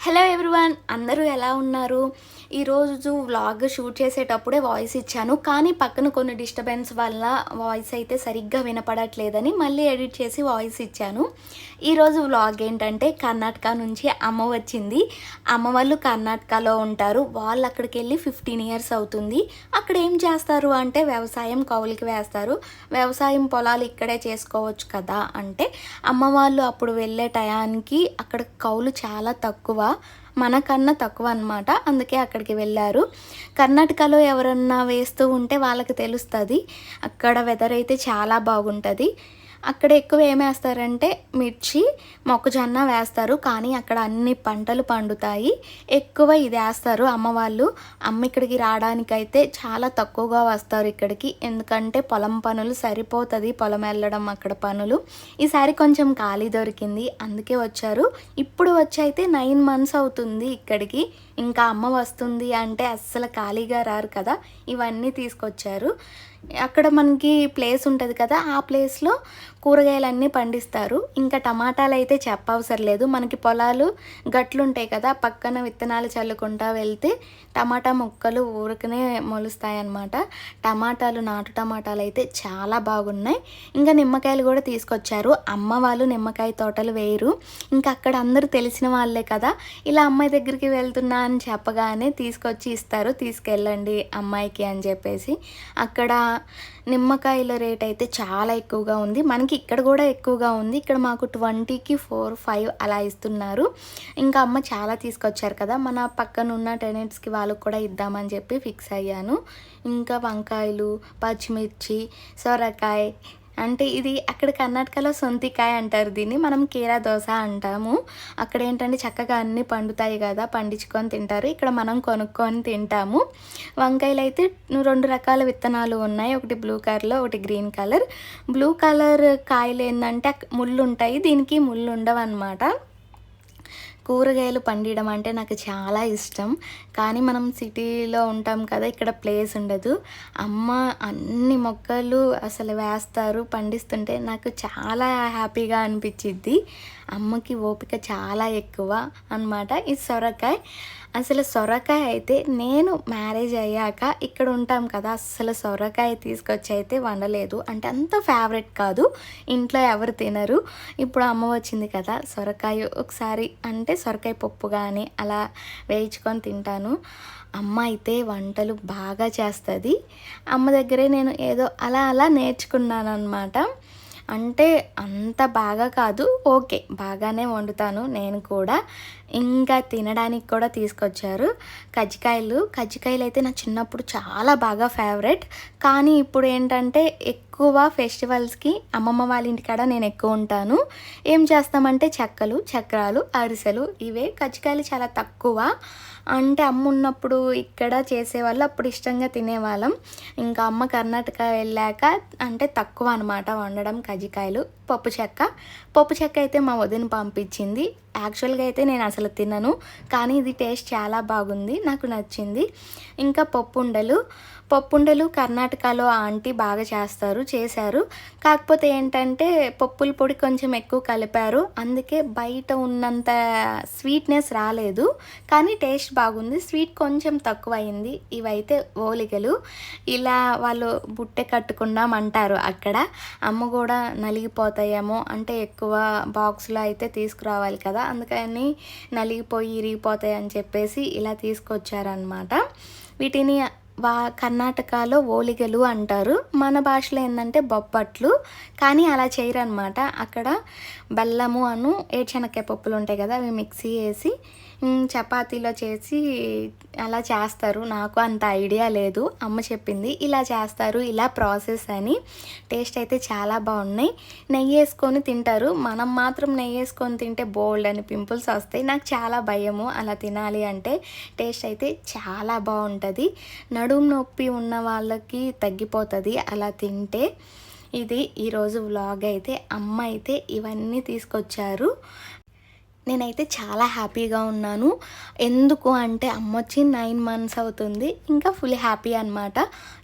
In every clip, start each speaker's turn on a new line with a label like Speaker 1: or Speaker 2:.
Speaker 1: Hello everyone అందరూ ఎలా ఉన్నారు? ఈరోజు వ్లాగ్ షూట్ చేసేటప్పుడే వాయిస్ ఇచ్చాను. కానీ పక్కన కొన్ని డిస్టర్బెన్స్ వల్ల వాయిస్ అయితే సరిగ్గా వినపడట్లేదని మళ్ళీ ఎడిట్ చేసి వాయిస్ ఇచ్చాను. ఈరోజు వ్లాగ్ ఏంటంటే కర్ణాటక నుంచి అమ్మ వచ్చింది. అమ్మ వాళ్ళు కర్ణాటకలో ఉంటారు. వాళ్ళు అక్కడికి వెళ్ళి ఫిఫ్టీన్ ఇయర్స్ అవుతుంది. అక్కడ ఏం చేస్తారు అంటే వ్యవసాయం కౌలుకి వేస్తారు. వ్యవసాయం పొలాలు ఇక్కడే చేసుకోవచ్చు కదా అంటే అమ్మ వాళ్ళు అప్పుడు వెళ్ళే టయానికి అక్కడ కౌలు చాలా తక్కువ. మనకన్నా తక్కువ అనమాట అందుకే అక్కడికి వెళ్ళారు. కర్ణాటకలో ఎవరన్నా వేస్తూ ఉంటే వాళ్ళకి తెలుస్తుంది. అక్కడ వెదర్ అయితే చాలా బాగుంటుంది. అక్కడ ఎక్కువ ఏం వేస్తారంటే మిర్చి మొక్కజొన్న వేస్తారు. కానీ అక్కడ అన్ని పంటలు పండుతాయి. ఎక్కువ ఇది వేస్తారు అమ్మ వాళ్ళు. అమ్మ ఇక్కడికి రావడానికైతే చాలా తక్కువగా వస్తారు ఇక్కడికి. ఎందుకంటే పొలం పనులు సరిపోతుంది పొలం వెళ్ళడం అక్కడ పనులు. ఈసారి కొంచెం ఖాళీ దొరికింది అందుకే వచ్చారు. ఇప్పుడు వచ్చి అయితే నైన్ మంత్స్ అవుతుంది ఇక్కడికి. ఇంకా అమ్మ వస్తుంది అంటే అస్సలు ఖాళీగా రారు కదా. ఇవన్నీ తీసుకొచ్చారు. అక్కడ మనకి ప్లేస్ ఉంటుంది కదా ఆ ప్లేస్లో కూరగాయలన్నీ పండిస్తారు. ఇంకా టమాటాలు అయితే చెప్పవసరం లేదు మనకి పొలాలు గట్లు ఉంటాయి కదా పక్కన విత్తనాలు చల్లుకుంటా వెళ్తే టమాటా మొక్కలు ఊరికనే మొలుస్తాయి అన్నమాట టమాటాలు నాటు టమాటాలు అయితే చాలా బాగున్నాయి. ఇంకా నిమ్మకాయలు కూడా తీసుకొచ్చారు. అమ్మ వాళ్ళు నిమ్మకాయ తోటలు వేయరు. ఇంకా అక్కడ అందరూ తెలిసిన వాళ్ళే కదా ఇలా అమ్మాయి దగ్గరికి వెళ్తున్నా అని చెప్పగానే తీసుకొచ్చి ఇస్తారు. తీసుకెళ్ళండి అమ్మాయికి అని చెప్పేసి. అక్కడ నిమ్మకాయల రేట్ అయితే చాలా ఎక్కువగా ఉంది. మనకి ఇక్కడ కూడా ఎక్కువగా ఉంది. ఇక్కడ మాకు ట్వంటీకి ఫోర్ ఫైవ్ అలా ఇస్తున్నారు. ఇంకా అమ్మ చాలా తీసుకొచ్చారు కదా. మన పక్కన ఉన్న టెనెంట్స్కి వాళ్ళకి కూడా ఇద్దామని చెప్పి ఫిక్స్ అయ్యాను. ఇంకా వంకాయలు పచ్చిమిర్చి సొరకాయ అంటే ఇది అక్కడ కర్ణాటకలో సొంతికాయ అంటారు దీన్ని. మనం కీరా దోశ అంటాము. అక్కడ ఏంటంటే చక్కగా అన్నీ పండుతాయి కదా పండించుకొని తింటారు. ఇక్కడ మనం కొనుక్కొని తింటాము. వంకాయలు అయితే రెండు రకాల విత్తనాలు ఉన్నాయి. ఒకటి బ్లూ కలర్లో ఒకటి గ్రీన్ కలర్ బ్లూ కలర్ కాయలు ఏంటంటే ముళ్ళు ఉంటాయి. దీనికి ముళ్ళు ఉండవు అనమాట కూరగాయలు పండియడం అంటే నాకు చాలా ఇష్టం. కానీ మనం సిటీలో ఉంటాం కదా ఇక్కడ ప్లేస్ ఉండదు. అమ్మ అన్ని మొక్కలు అసలు వేస్తారు పండిస్తుంటే నాకు చాలా హ్యాపీగా అనిపించిద్ది. అమ్మకి ఓపిక చాలా ఎక్కువ అనమాట ఈ సొరకాయ. అసలు సొరకాయ అయితే నేను మ్యారేజ్ అయ్యాక ఇక్కడ ఉంటాం కదా అసలు సొరకాయ తీసుకొచ్చి అయితే వండలేదు. అంటే అంత ఫేవరెట్ కాదు ఇంట్లో ఎవరు తినరు. ఇప్పుడు అమ్మ వచ్చింది కదా సొరకాయ ఒకసారి అంటే సొరకాయ పప్పు కానీ అలా వేయించుకొని తింటాను. అమ్మ అయితే వంటలు బాగా చేస్తుంది. అమ్మ దగ్గరే నేను ఏదో అలా అలా నేర్చుకున్నాను అనమాట అంటే అంత బాగా కాదు. ఓకే బాగానే వండుతాను నేను కూడా. ఇంకా తినడానికి కూడా తీసుకొచ్చారు కజ్జికాయలు. కజ్జికాయలు అయితే నా చిన్నప్పుడు చాలా బాగా ఫేవరెట్ కానీ ఇప్పుడు ఏంటంటే ఎక్కువ ఎక్కువ ఫెస్టివల్స్కి అమ్మమ్మ వాళ్ళ ఇంటికాడ నేను ఎక్కువ ఉంటాను. ఏం చేస్తామంటే చెక్కలు చక్రాలు అరిసెలు ఇవే కచ్చికాయలు చాలా తక్కువ. అంటే అమ్మ ఉన్నప్పుడు ఇక్కడ చేసేవాళ్ళు అప్పుడు ఇష్టంగా తినేవాళ్ళం. ఇంకా అమ్మ కర్ణాటక వెళ్ళాక అంటే తక్కువ అనమాట వండడం కజ్జికాయలు. పప్పు చెక్క. పప్పు చెక్క అయితే మా వదిన పంపించింది. యాక్చువల్గా అయితే నేను అసలు తినను కానీ ఇది టేస్ట్ చాలా బాగుంది నాకు నచ్చింది. ఇంకా పప్పుండలు. పప్పుండలు కర్ణాటకలో ఆంటీ బాగా చేస్తారు చేశారు. కాకపోతే ఏంటంటే పప్పుల పొడి కొంచెం ఎక్కువ కలిపారు అందుకే బయట ఉన్నంత స్వీట్నెస్ రాలేదు కానీ టేస్ట్ బాగుంది. స్వీట్ కొంచెం తక్కువ అయింది ఇవైతే ఓలిగలు. ఇలా వాళ్ళు బుట్టె కట్టుకుందాం అంటారు అక్కడ. అమ్మ కూడా నలిగిపోతారు నలిగిపోతాయేమో అంటే ఎక్కువ బాక్స్లో అయితే తీసుకురావాలి కదా అందుకని నలిగిపోయి ఇరిగిపోతాయి అని చెప్పేసి ఇలా తీసుకొచ్చారనమాట వీటిని వా కర్ణాటకలో ఓలిగలు అంటారు. మన భాషలో ఏంటంటే బొప్పట్లు కానీ అలా చేయరు అనమాట అక్కడ బెల్లము అను ఏడ్చెనక్కాయ పప్పులు ఉంటాయి కదా అవి మిక్సీ వేసి చపాతీలో చేసి అలా చేస్తారు. నాకు అంత ఐడియా లేదు. అమ్మ చెప్పింది ఇలా చేస్తారు ఇలా ప్రాసెస్ అని. టేస్ట్ అయితే చాలా బాగున్నాయి. నెయ్యి వేసుకొని తింటారు. మనం మాత్రం నెయ్యి వేసుకొని తింటే బోల్డ్ అని పింపుల్స్ వస్తాయి. నాకు చాలా భయము అలా తినాలి అంటే. టేస్ట్ అయితే చాలా బాగుంటుంది. నడుము నొప్పి ఉన్న వాళ్ళకి తగ్గిపోతుంది అలా తింటే. ఇది ఈరోజు వ్లాగ్ అయితే. అమ్మ అయితే ఇవన్నీ తీసుకొచ్చారు. నేనైతే చాలా హ్యాపీగా ఉన్నాను. ఎందుకు అంటే అమ్మ వచ్చి నైన్ మంత్స్ అవుతుంది. ఇంకా ఫుల్ హ్యాపీ అనమాట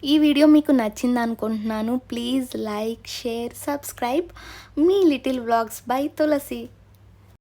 Speaker 1: ఈ వీడియో మీకు నచ్చింది అనుకుంటున్నాను. Please like share subscribe. Me little vlogs. Bye Tulasi.